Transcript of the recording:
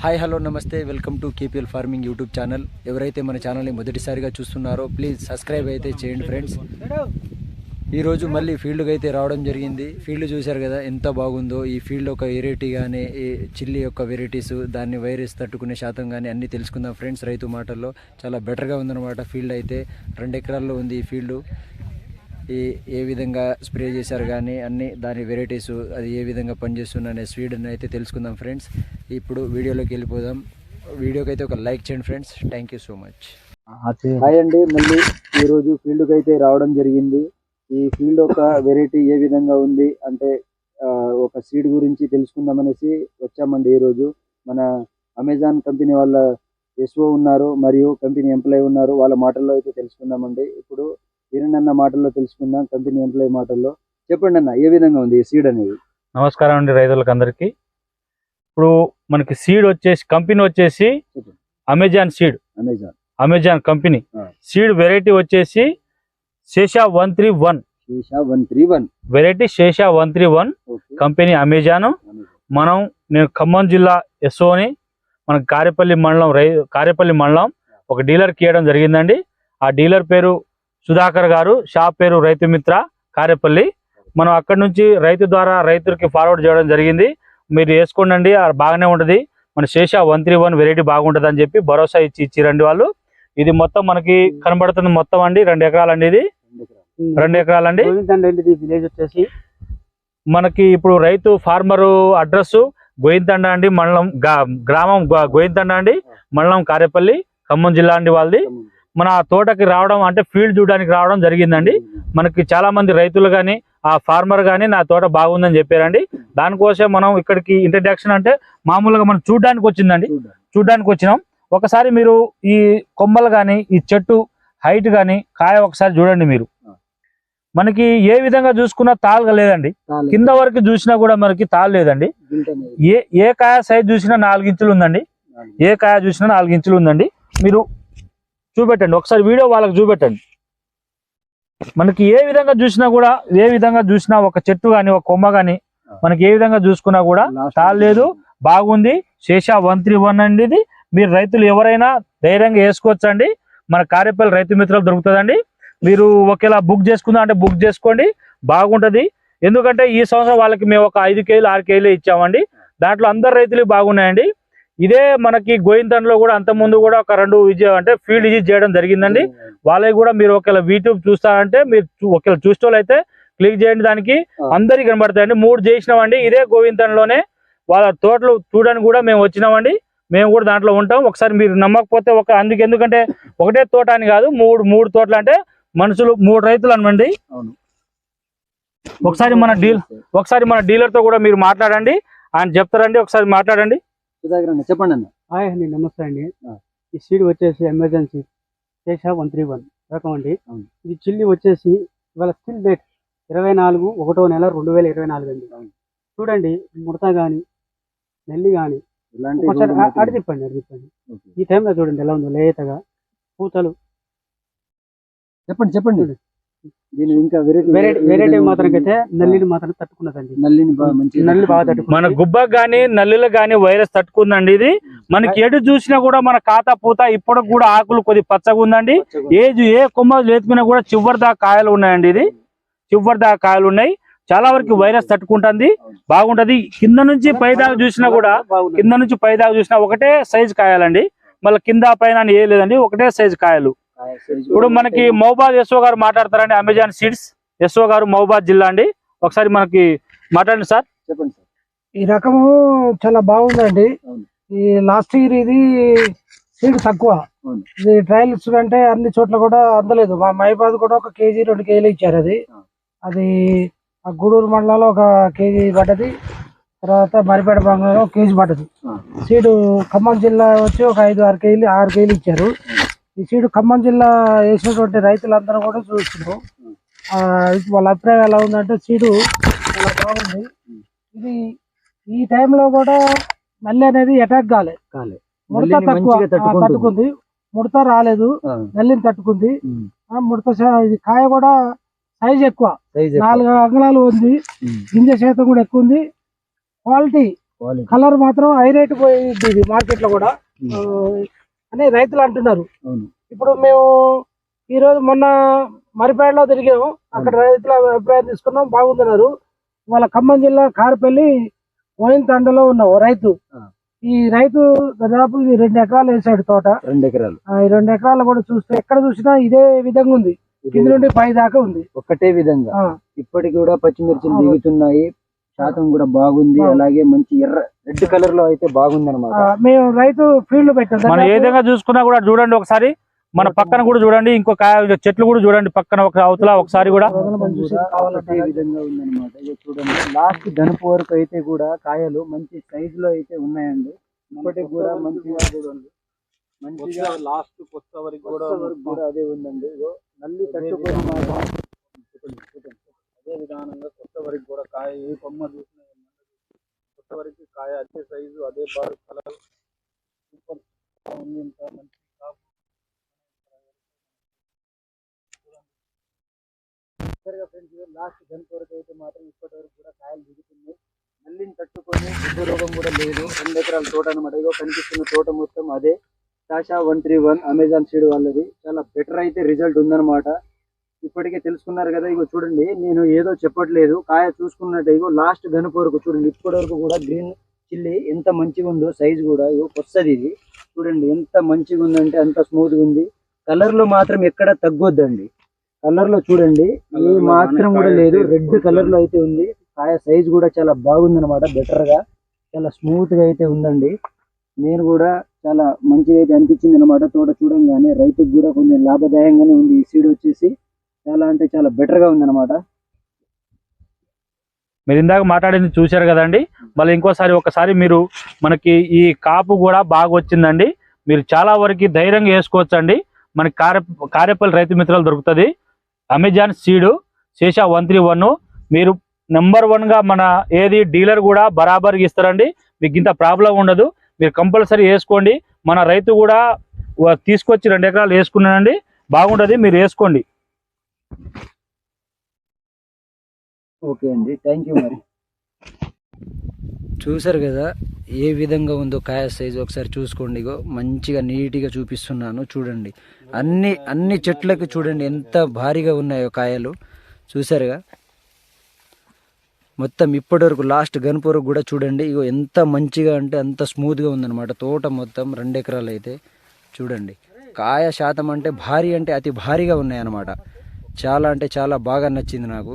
Hi hello నమస్తే. Welcome to KPL farming YouTube channel. ఎవరైతే మన ఛానల్ని మొదటిసారిగా చూస్తున్నారో ప్లీజ్ సబ్స్క్రైబ్ అయితే చేయండి ఫ్రెండ్స్. ఈరోజు మళ్ళీ ఫీల్డ్కి అయితే రావడం జరిగింది. ఫీల్డ్ చూశారు కదా ఎంత బాగుందో. ఈ ఫీల్డ్ ఒక వెరైటీ కానీ ఈ చిల్లీ యొక్క వెరైటీస్ దాన్ని వైరస్ తట్టుకునే శాతం కానీ అన్నీ తెలుసుకుందాం ఫ్రెండ్స్ రైతు మాటల్లో. చాలా బెటర్గా ఉందన్నమాట ఫీల్డ్ అయితే. రెండు ఎకరాల్లో ఉంది ఈ ఫీల్డ్. ఈ ఏ విధంగా స్ప్రే చేశారు కానీ అన్ని దాని వెరైటీస్ అది ఏ విధంగా పనిచేస్తుంది అనే స్పీడ్ని అయితే తెలుసుకుందాం ఫ్రెండ్స్. ఇప్పుడు వీడియోలోకి వెళ్ళిపోదాం. వీడియోకి అయితే ఒక లైక్ చేయండి friends. Thank you so much hi అండి. మళ్ళీ ఈరోజు ఫీల్డ్కి అయితే రావడం జరిగింది. ఈ ఫీల్డ్ ఒక వెరైటీ ఏ విధంగా ఉంది అంటే ఒక సీడ్ గురించి తెలుసుకుందాం అనేసి వచ్చామండి ఈరోజు మన అమెజాన్ కంపెనీ వాళ్ళ ఎస్ఓ ఉన్నారు మరియు కంపెనీ ఎంప్లాయ్ ఉన్నారు. వాళ్ళ మాటల్లో అయితే తెలుసుకుందామండి. ఇప్పుడు వీరనన్న మాటల్లో తెలుసుకుందాం కంపెనీ ఎంప్లాయ్ మాటల్లో. చెప్పండి అన్న ఏ విధంగా ఉంది ఈ సీడ్ అనేది? నమస్కారం అండి రైతులకు అందరికి ఇప్పుడు మనకి సీడ్ వచ్చేసి కంపెనీ వచ్చేసి. Amazon seed. Amazon. Amazon company. Seed variety వచ్చేసి Sesha one three one. Isha one three one. Variety Sesha one three one. Company Amazon. మనం నేను ఖమ్మం జిల్లా ఎస్ఓని మన కారేపల్లి మండలం రై కారేపల్లి మండలం ఒక డీలర్కి ఇవ్వడం జరిగిందండి. ఆ డీలర్ పేరు సుధాకర్ గారు షాప్ పేరు రైతు మిత్ర కారేపల్లి. మనం అక్కడ నుంచి రైతు ద్వారా రైతులకి ఫార్వర్డ్ చేయడం జరిగింది. మీరు వేసుకోండి బాగానే ఉంటుంది. మన Sesha one three one variety బాగుంటుంది అని చెప్పి భరోసా ఇచ్చి ఇచ్చిరండి వాళ్ళు. ఇది మొత్తం మనకి కనబడుతుంది మొత్తం అండి రెండు ఎకరాలండి ఇది. రెండు ఎకరాలండి. విలేజ్ వచ్చేసి. మనకి ఇప్పుడు రైతు ఫార్మర్ అడ్రస్ గోయింతండ అండి మండలం గ్రామం గోయింతండ అండి మండలం కారేపల్లి ఖమ్మం జిల్లా అండి వాళ్ళది. మన తోటకి రావడం అంటే ఫీల్డ్ చూడడానికి రావడం జరిగిందండి. మనకి చాలా మంది రైతులు కానీ ఆ ఫార్మర్ కానీ నా తోట బాగుందని చెప్పారండి. దానికోసం మనం ఇక్కడికి ఇంట్రడక్షన్ అంటే మామూలుగా మనం చూడడానికి వచ్చిందండి. చూడడానికి. వచ్చినాం. ఒకసారి మీరు ఈ కొమ్మలు కానీ ఈ చెట్టు హైట్ కానీ కాయ ఒకసారి చూడండి మీరు. మనకి ఏ విధంగా చూసుకున్నా తాలుగా లేదండి. కింద వరకు చూసినా కూడా మనకి తాళ్ళు లేదండి. ఏ ఏ కాయ సైజ్ చూసినా నాలుగు ఇంచులు ఉందండి. ఏ కాయ చూసినా నాలుగు ఇంచులు ఉందండి. మీరు చూపెట్టండి. ఒకసారి వీడియో వాళ్ళకి చూపెట్టండి. మనకి ఏ విధంగా చూసినా కూడా ఏ విధంగా చూసినా ఒక చెట్టు కానీ ఒక కొమ్మ కానీ మనకి ఏ విధంగా చూసుకున్నా కూడా తాళ్ళు లేదు బాగుంది. శేష వన్ త్రీ వన్ అండి ఇది. మీరు రైతులు ఎవరైనా ధైర్యంగా వేసుకోవచ్చండి. మన కారేపల్లి రైతు మిత్రులు దొరుకుతుందండి. మీరు ఒకేలా బుక్ చేసుకుందాం అంటే బుక్ చేసుకోండి. బాగుంటది. ఎందుకంటే ఈ సంవత్సరం వాళ్ళకి మేము ఒక ఐదు కేజీలు ఆరు కేజీలు ఇచ్చామండి. దాంట్లో అందరు రైతులు బాగున్నాయండి. ఇదే మనకి గోయింతంలో కూడా అంత ముందు కూడా ఒక రెండు విజయ అంటే ఫీల్డ్ విజిట్ చేయడం జరిగిందండి. వాళ్ళకి కూడా మీరు ఒకవేళ యూట్యూబ్ చూస్తారంటే మీరు ఒకవేళ చూసేవాళ్ళు అయితే క్లిక్ చేయండి దానికి. అందరికి కనబడతాయండి. మూడు చేసినామండి. ఇదే గోవింతంలోనే వాళ్ళ తోటలు చూడడానికి కూడా మేము వచ్చినామండి. మేము కూడా దాంట్లో ఉంటాం. ఒకసారి మీరు నమ్మకపోతే ఒక అందుకు ఎందుకంటే ఒకటే తోట అని కాదు మూడు మూడు తోటలు అంటే మనుషులు మూడు రైతులు అనమండి. ఒకసారి మన డీల్ ఒకసారి మన డీలర్తో కూడా మీరు మాట్లాడండి. ఆయన చెప్తారండి. ఒకసారి మాట్లాడండి. సుధాకర్ అన్న చెప్పండి అన్న. హాయ్ అండి నమస్తే అండి. ఈ సీడ్ వచ్చేసి Amazon seed Sesha one three one రకం అండి. ఇది చిల్లి వచ్చేసి ఇవాళ స్టిల్ డేట్ ఇరవై నాలుగు ఒకటో నెల రెండు వేల ఇరవై నాలుగు అండి. చూడండి ముడత గాని నెల్లి గాని. ఇలాంటి ఒకసారి రోడ్డు అ- అటు మీద- తిప్పండి అటు తిప్పండి ఓకే. ఈ టైంలో చూడండి ఎలా ఉందో లేతగా. పూతలు. చెప్పండి చెప్పండి. దీని ఇంకా వెరైటీ వెరైటీ వెరైటీ మాత్రంకైతే నల్లిని మాత్రం తట్టుకున్నదండి. నల్లిని బాగా మంచి నల్లి బాగా మన గుబ్బకు గాని నల్లులకు గాని వైరస్ తట్టుకుందండి ఇది. మనకి ఎటు చూసినా కూడా మన ఖాతా పూత ఇప్పటికి కూడా ఆకులు కొద్ది పచ్చగా ఉందండి. ఏజ్ ఏ కొమ్మ లేతుకున్నా కూడా చివరి దాకా కాయలు ఉన్నాయండి ఇది. చివరి దాకా కాయలు ఉన్నాయి. చాలా వరకు వైరస్ తట్టుకుంటుంది. బాగుంటది. కింద నుంచి పై దాకా చూసినా కూడా కింద నుంచి పై దాకా చూసినా ఒకటే సైజు కాయాలండి. మళ్ళీ కింద పైన అని ఏ లేదండి. ఒకటే సైజు కాయలు. ఇప్పుడు మనకి మహబాద్ ఎస్ఓ గారు మాట్లాడతారండి అమెజాన్ సీడ్స్ ఎస్ఓ గారు మహబాద్ జిల్లా అండి. ఒకసారి మనకి మాట్లాడండి సార్. చెప్పండి సార్. ఈ రకము చాలా బాగుందండి. ఈ లాస్ట్ ఇయర్ ఇది సీడ్ తక్కువ. ఇది ట్రయల్స్ అంటే అన్ని చోట్ల కూడా అందలేదు. మా మైబాద్ కూడా ఒక కేజీ రెండు కేజీలు ఇచ్చారు అది. అది ఆ గూడూరు మండలంలో ఒక కేజీ పడ్డది. తర్వాత మరిపేట ఒక కేజీ పడ్డది. సీడు ఖమ్మం జిల్లా వచ్చి ఒక ఐదు ఆరు కేజీలు ఆరు కేజీలు ఇచ్చారు. ఈ సీడు ఖమ్మం జిల్లా వేసినటువంటి రైతులందరూ కూడా చూస్తున్నారు. ఆ, వాళ్ళ అభిప్రాయం ఎలా ఉందంటే సీడు చాలా బాగుంది. ఇది ఈ టైంలో కూడా నల్లి అనేది అటాక్ కాలేదు కాలే. ముడత తక్కువ. తట్టుకుంది. ముడత రాలేదు. నల్లిని తట్టుకుంది. ముడత ఇది కాయ కూడా సైజ్ ఎక్కువ. నాలుగు అంగుళాలు ఉంది. గింజ శాతం కూడా ఎక్కువ ఉంది. క్వాలిటీ కలర్ మాత్రం హై రేట్ పోయింది ఇది మార్కెట్లో కూడా. అని రైతులు అంటున్నారు. ఇప్పుడు మేము ఈ రోజు మొన్న మరిపేడలో తిరిగాము. అక్కడ రైతుల అభిప్రాయం తీసుకున్నాం. బాగుందన్నారు. వాళ్ళ ఖమ్మం జిల్లా కారపల్లి తండలో ఉన్న రైతు. ఈ రైతు దాదాపు ఇది రెండు ఎకరాలు వేసాడు తోట. రెండు ఎకరాలు. ఆ, ఈ రెండు ఎకరాలు కూడా చూస్తే ఎక్కడ చూసినా ఇదే విధంగా ఉంది. కింద నుండి పై దాకా ఉంది. ఒక్కటే విధంగా. ఇప్పటికి కూడా పచ్చిమిర్చిలు అవును. దిగుతున్నాయి. శాతం కూడా బాగుంది. అలాగే మంచి ఎర్ర రెడ్ కలర్లో అయితే బాగుంది అనమాట ఆ, మేము రైతు ఫీల్డ్ పెట్టాం మనం ఏ విధంగా చూసుకున్నా కూడా చూడండి ఒకసారి. మన పక్కన కూడా చూడండి. ఇంకో కాయ చెట్లు కూడా చూడండి పక్కన ఒక అవతల ఒకసారి కూడా. విధంగా ఉందన్నమాట. చూడండి. లాస్ట్ గనుపు వరకు అయితే కూడా కాయలు మంచి సైజ్లో అయితే ఉన్నాయండి. ఇప్పటికి కూడా మంచిగా మంచిగా లాస్ట్ కొత్త వరకు కొత్త వరకు కూడా అదే ఉందండి. ఇగో నల్లి తట్టుకొని అదే విధానంగా కొత్త వరకు కూడా కాయ ఏ కొమ్మ చూసినా ఏ మండ చూసినా కొత్త వరకు కాయ అదే సైజు అదే బారు కలర్. సూపర్ ఉంది ఇంత మంచి కాపు. లాస్ట్ గంట వరకు అయితే మాత్రం ఇప్పటి వరకు కూడా కాయలు దిగుతున్నాయి. నల్లిని తట్టుకొని గుడ్డు రోగం కూడా లేదు. రెండు ఎకరాల తోట అనమాట ఇగో కనిపిస్తున్న తోట మొత్తం అదే. టాషా one three one Amazon seed వాళ్ళది. చాలా బెటర్ అయితే రిజల్ట్ ఉందన్నమాట. ఇప్పటికే తెలుసుకున్నారు కదా ఇగో చూడండి నేను ఏదో చెప్పట్లేదు. కాయ చూసుకున్నట్టు ఇగో లాస్ట్ గనుపు వరకు చూడండి ఇప్పటి వరకు కూడా గ్రీన్ చిల్లీ ఎంత మంచిగా ఉందో సైజ్ కూడా ఇగో కొత్తది ఇది. చూడండి ఎంత మంచిగా ఉందంటే అంత స్మూత్గా ఉంది. కలర్లో మాత్రం ఎక్కడ తగ్గొద్దండి. కలర్లో చూడండి ఏ మాత్రం కూడా లేదు. రెడ్ కూడా కలర్లో అయితే ఉంది. కాయ సైజ్ కూడా చాలా బాగుంది అనమాట బెటర్గా. చాలా స్మూత్గా అయితే ఉందండి. నేను కూడా చాలా మంచిగా అయితే అనిపించింది అనమాట తోట చూడంగానే. రైతుకు కూడా కొంచెం లాభదాయంగానే ఉంది. ఈ సీడ్ వచ్చేసి చాలా అంటే చాలా బెటర్గా ఉందన్నమాట. మీరు ఇందాక మాట్లాడింది చూశారు కదండి? మళ్ళీ ఇంకోసారి ఒకసారి మీరు మనకి ఈ కాపు కూడా బాగా వచ్చిందండి. మీరు చాలా వరకు ధైర్యంగా వేసుకోవచ్చండి. మనకి కార్య కారేపల్లి రైతు మిత్రాలు దొరుకుతుంది. Amazon seed Sesha one three one. మీరు నెంబర్ వన్గా మన ఏది డీలర్ కూడా బరాబర్గా ఇస్తారండి. మీకు ఇంత ప్రాబ్లం ఉండదు. మీరు కంపల్సరీ వేసుకోండి. మన రైతు కూడా తీసుకొచ్చి రెండు ఎకరాలు వేసుకున్నానండి బాగుంటుంది మీరు వేసుకోండి. ఓకే అండి. థ్యాంక్ యూ మరి. చూసారు కదా ఏ విధంగా ఉందో కాయ సైజు ఒకసారి చూసుకోండి ఇగో. మంచిగా నీట్గా చూపిస్తున్నాను చూడండి. అన్ని అన్ని చెట్లకు చూడండి ఎంత భారీగా ఉన్నాయో కాయలు. చూసారుగా? మొత్తం ఇప్పటి వరకు లాస్ట్ గనుపు వరకు కూడా చూడండి. ఇగో ఎంత మంచిగా అంటే అంత స్మూత్గా ఉందన్నమాట. తోట మొత్తం రెండు ఎకరాలు అయితే చూడండి. కాయ శాతం అంటే భారీ అంటే అతి భారీగా ఉన్నాయన్నమాట. చాలా అంటే చాలా బాగా నచ్చింది నాకు.